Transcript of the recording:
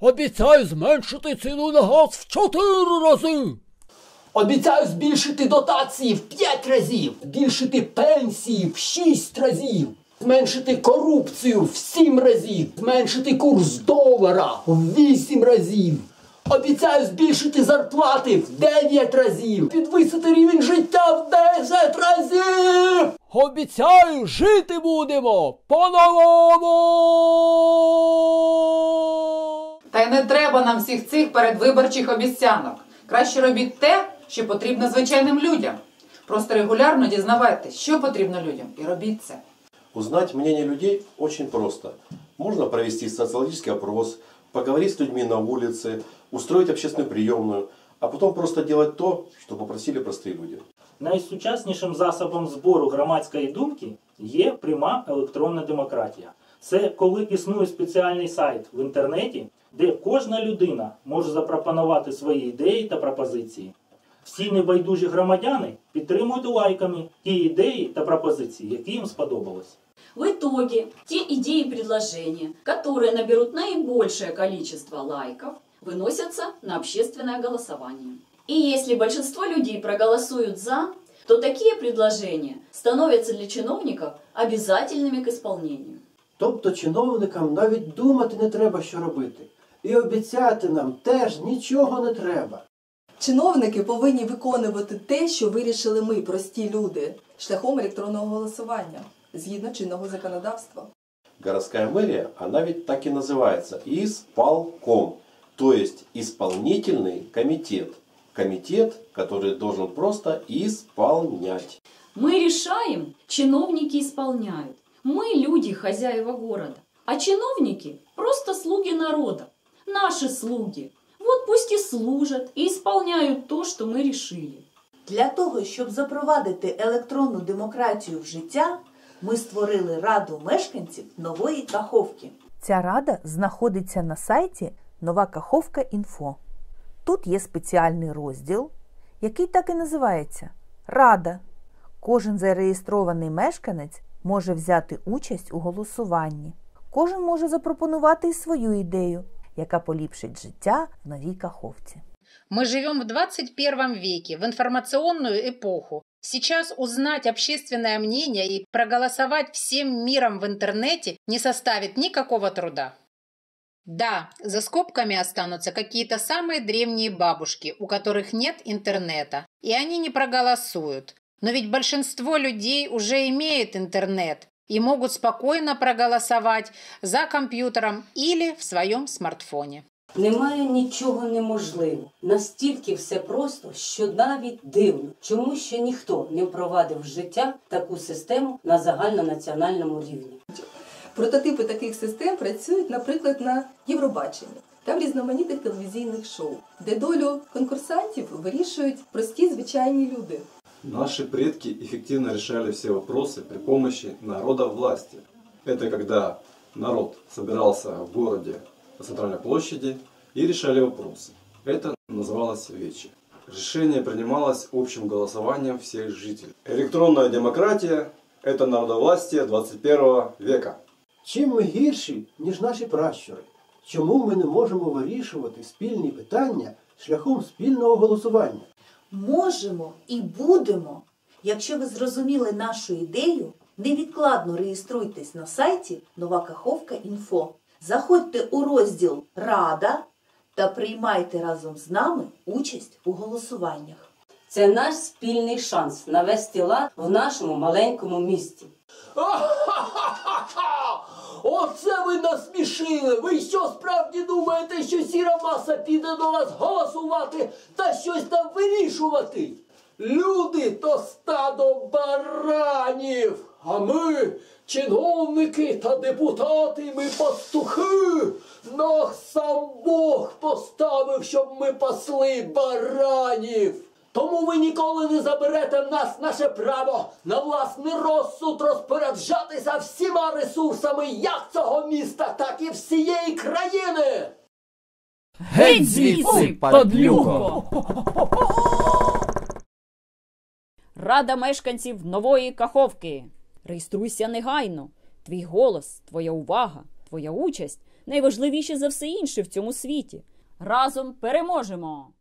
Обіцяю зменшити ціну на газ в чотири рази. Обіцяю збільшити дотації в 5 разів, збільшити пенсії в 6 разів, зменшити корупцію в 7 разів, зменшити курс долара в 8 разів. Обіцяю збільшити зарплати в 9 разів, підвисити рівень життя в 10 разів. Обіцяю, жити будемо по-новому. Та й не треба нам всіх цих передвиборчих обіцянок. Краще робіть те, що потрібно звичайним людям. Просто регулярно дізнавайтесь, що потрібно людям, і робіть це. Узнать мнение людей очень просто. Можно провести социологический опрос, поговорить с людьми на улице, устроить общественную приемную, а потом просто делать то, что попросили простые люди. Найсучаснішим засобом збору громадської думки є пряма електронна демократія. Це коли існує спеціальний сайт в інтернеті, де кожна людина може запропонувати свої ідеї та пропозиції. Всі небайдужі громадяни підтримують лайками ті ідеї та пропозиції, які їм сподобались. В итоге те идеи и предложения, которые наберут наибольшее количество лайков, выносятся на общественное голосование. И если большинство людей проголосуют «за», то такие предложения становятся для чиновников обязательными к исполнению. Тобто чиновникам навіть думати не треба, що робити. І обіцяти нам теж нічого не треба. Чиновники повинні виконувати те, що вирішили ми, прості люди, шляхом електронного голосування згідно чинного законодавства. Городская мэрия, она ведь так и называется, исполком, то есть исполнительный комитет. Комитет, который должен просто исполнять. Мы решаем, чиновники исполняют. Мы люди, хозяева города. А чиновники просто слуги народа. Наши слуги. Вот пусть и служат, и исполняют то, что мы решили. Для того, щоб запровадити електронну демократію в життя, ми створили раду мешканців нової Каховки. Ця рада знаходиться на сайті Нова Каховка Інфо. Тут є спеціальний розділ, який так і називається Рада. Кожен зареєстрований мешканець може взяти участь у голосуванні. Кожен може запропонувати і свою ідею, яка поліпшить життя в новій Каховці. Мы живем в 21 веке, в информационную эпоху. Сейчас узнать общественное мнение и проголосовать всем миром в интернете не составит никакого труда. Да, за скобками останутся какие-то самые древние бабушки, у которых нет интернета, и они не проголосуют. Но ведь большинство людей уже имеет интернет и могут спокойно проголосовать за компьютером или в своем смартфоне. Немає нічого неможливого. Настільки все просто, що навіть дивно, чому ще ніхто не впровадив в життя таку систему на загальнонаціональному рівні. Прототипи таких систем працюють, наприклад, на Євробаченні та в різноманітних телевізійних шоу, де долю конкурсантів вирішують прості звичайні люди. Наши предки эффективно решали все вопросы при помощи народа власти. Это когда народ собирался в городе на центральной площади и решали вопросы. Это называлось вече. Решение принималось общим голосованием всех жителей. Электронная демократия – это народовластие 21 века. Чим ми гірші, ніж наші пращури? Чому ми не можемо вирішувати спільні питання шляхом спільного голосування? Можемо і будемо. Якщо ви зрозуміли нашу ідею, невідкладно реєструйтесь на сайті Нова Каховка Інфо. Заходьте у розділ Рада та приймайте разом з нами участь у голосуваннях. Це наш спільний шанс навести лад в нашому маленькому місті. Оце ви насмішили! Ви що справді думаєте, що сіра маса піде до вас голосувати та щось там вирішувати? Люди то стадо баранів, а ми, чиновники та депутати, ми пастухи. Нас сам Бог поставив, щоб ми пасли баранів. Тому ви ніколи не заберете в нас наше право на власний розсуд розпоряджатися всіма ресурсами як цього міста, так і всієї країни. Геть звідси, падлюко! Рада мешканців нової Каховки. Реєструйся негайно. Твій голос, твоя увага, твоя участь найважливіші за все інше в цьому світі. Разом переможемо!